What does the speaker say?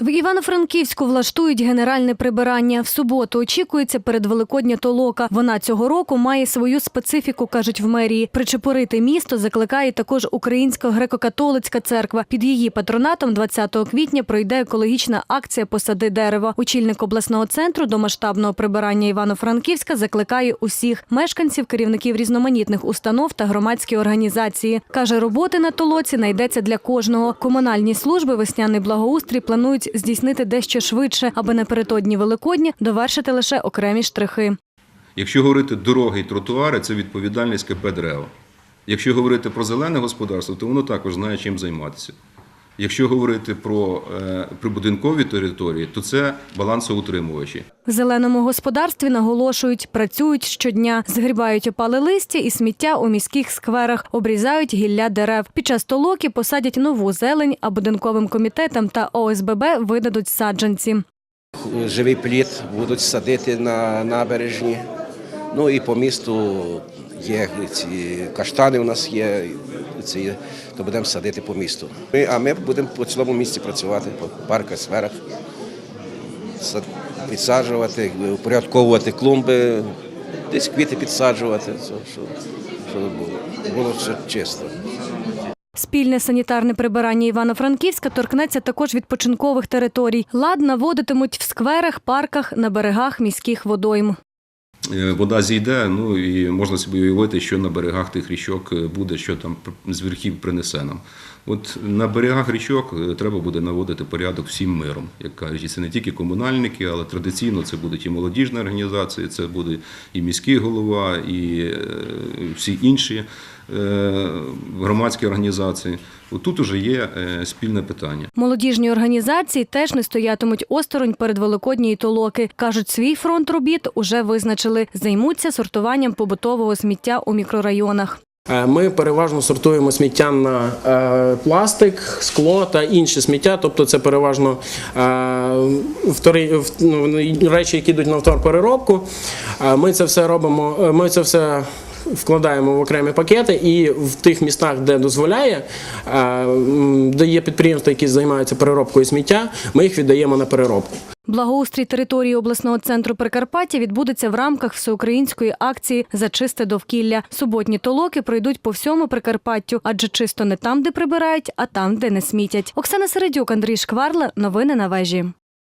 В Івано-Франківську влаштують генеральне прибирання. В суботу очікується передвеликодня толока. Вона цього року має свою специфіку, кажуть в мерії. Причепурити місто закликає також Українська греко-католицька церква. Під її патронатом 20 квітня пройде екологічна акція Посади дерева. Очільник обласного центру до масштабного прибирання Івано-Франківська закликає усіх мешканців, керівників різноманітних установ та громадські організації. Каже, роботи на толоці знайдеться для кожного. Комунальні служби весняний благоустрій планують здійснити дещо швидше, аби напередодні Великодні довершити лише окремі штрихи. Якщо говорити дороги і тротуари, це відповідальність КП «Дерева». Якщо говорити про зелене господарство, то воно також знає, чим займатися. Якщо говорити про е, прибудинкові території, то це балансоутримувачі. В зеленому господарстві наголошують, працюють щодня, згрібають опали листя і сміття у міських скверах, обрізають гілля дерев. Під час толоки посадять нову зелень, а будинковим комітетам та ОСББ видадуть саджанці. живий плід будуть садити на набережні. Ну і по місту є ці каштани у нас є, ці, то будемо садити по місту. Ми, а ми будемо по цілому місті працювати, по парках, сферах, підсаджувати, упорядковувати клумби, десь квіти підсаджувати, щоб було, було все чисто. Спільне санітарне прибирання Івано-Франківська торкнеться також відпочинкових територій. Лад наводитимуть в скверах, парках, на берегах міських водойм. Е, Вода зійде, ну і можна собі уявити, що на берегах тих річок е, буде, що там з верхів принесе нам. От на берегах річок е, треба буде наводити порядок всім миром, як кажуть. Це не тільки комунальники, але традиційно це будуть і молодіжні організації, це буде і міський голова, і всі інші громадські організації. Тут уже є е, спільне питання. Молодіжні організації теж не стоятимуть осторонь перед великодньої толоки. кажуть, свій фронт робіт уже визначили. Займуться сортуванням побутового сміття у мікрорайонах. Е, Ми переважно сортуємо сміття на е, пластик, скло та інші сміття, тобто це переважно е, втори, в- ну, речі, які йдуть на вторпереробку. Е, Ми це все робимо, е, ми це все вкладаємо в окремі пакети і в тих містах, де дозволяє, е, де є підприємства, які займаються переробкою сміття, ми їх віддаємо на переробку. Благоустрій території обласного центру Прикарпаття відбудеться в рамках всеукраїнської акції за чисте довкілля. Суботні толоки пройдуть по всьому Прикарпаттю, адже чисто не там, де прибирають, а там, де не смітять. Оксана Середюк, Андрій Шкварла. Новини на вежі.